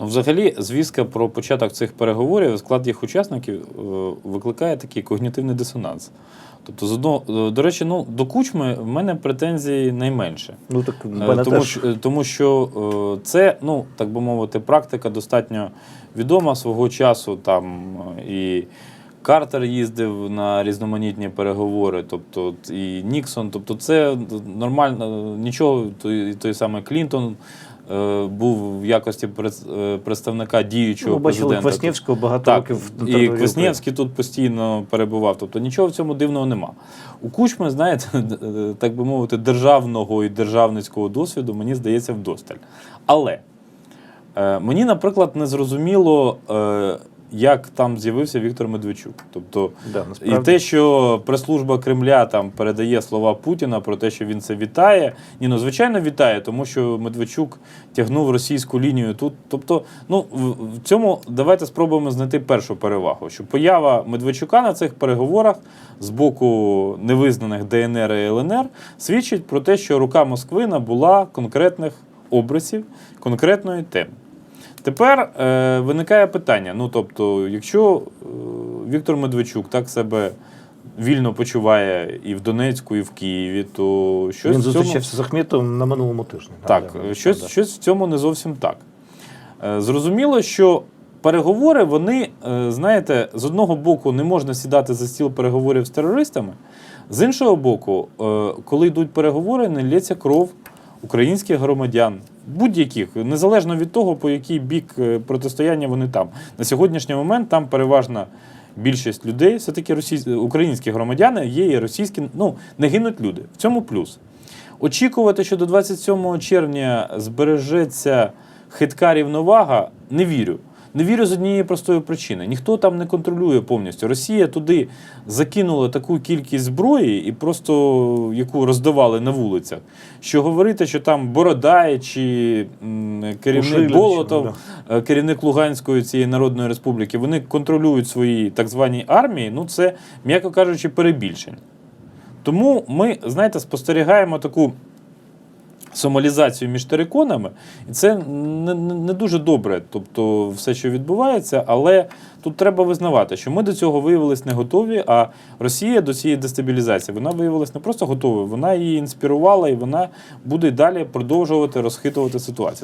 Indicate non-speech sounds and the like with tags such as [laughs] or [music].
Ну, взагалі, звістка про початок цих переговорів, склад їх учасників е, викликає такий когнітивний дисонанс. Тобто, з одного, е, до речі, ну, до кучми в мене претензій найменше. Ну так Е, мене Тому, теж. що, тому що це, ну, так би мовити, практика достатньо відома свого часу. Там і Картер їздив на різноманітні переговори, тобто і Ніксон. Тобто, це нормально, нічого, той, той самий Клінтон. Е, Був в якості е, представника діючого Ну, бачили президента. Кваснєвського багато Так, років і Кваснєвський тут постійно перебував. Тобто нічого в цьому дивного нема. У Кучми, знаєте, [laughs] так би мовити, державного і державницького досвіду, мені здається, вдосталь. Але е, мені, наприклад, не зрозуміло, е, як там з'явився Віктор Медведчук. Тобто, Да, і те, що прес-служба Кремля там передає слова Путіна про те, що він це вітає. Ні, ну звичайно вітає, тому що Медведчук тягнув російську лінію тут. Тобто, ну в, цьому давайте спробуємо знайти першу перевагу, що поява Медведчука на цих переговорах з боку невизнаних ДНР і ЛНР свідчить про те, що рука Москви набула конкретних обрисів, конкретної теми. Тепер е, виникає питання: ну тобто, якщо е, Віктор Медведчук так себе вільно почуває і в Донецьку, і в Києві, то щось Він зустрічався з Ахметовим на минулому тижні. так, Да, щось, щось в цьому не зовсім так. Е, Зрозуміло, що переговори, вони, е, знаєте, з одного боку не можна сідати за стіл переговорів з терористами, з іншого боку, е, коли йдуть переговори, не лється кров українських громадян, будь-яких, незалежно від того, по який бік е, протистояння вони там. На сьогоднішній момент там переважна більшість людей, все-таки російсь... українські громадяни є і російські, ну, не гинуть люди. В цьому плюс. Очікувати, що до 27 червня збережеться хитка рівновага, не вірю. Не вірю з однієї простої причини. Ніхто там не контролює повністю. Росія туди закинула таку кількість зброї і просто яку роздавали на вулицях. Що говорити, що там Бородай чи керівник Болотов, е, керівник Луганської цієї народної республіки, вони контролюють свої так звані армії. Ну це, м'яко кажучи, перебільшення. Тому ми, знаєте, спостерігаємо таку сомалізацію між териконами, і це не, не, дуже добре, тобто все, що відбувається, але тут треба визнавати, що ми до цього виявилися не готові, а Росія до цієї дестабілізації вона виявилася не просто готовою, вона її інспірувала і вона буде далі продовжувати розхитувати ситуацію.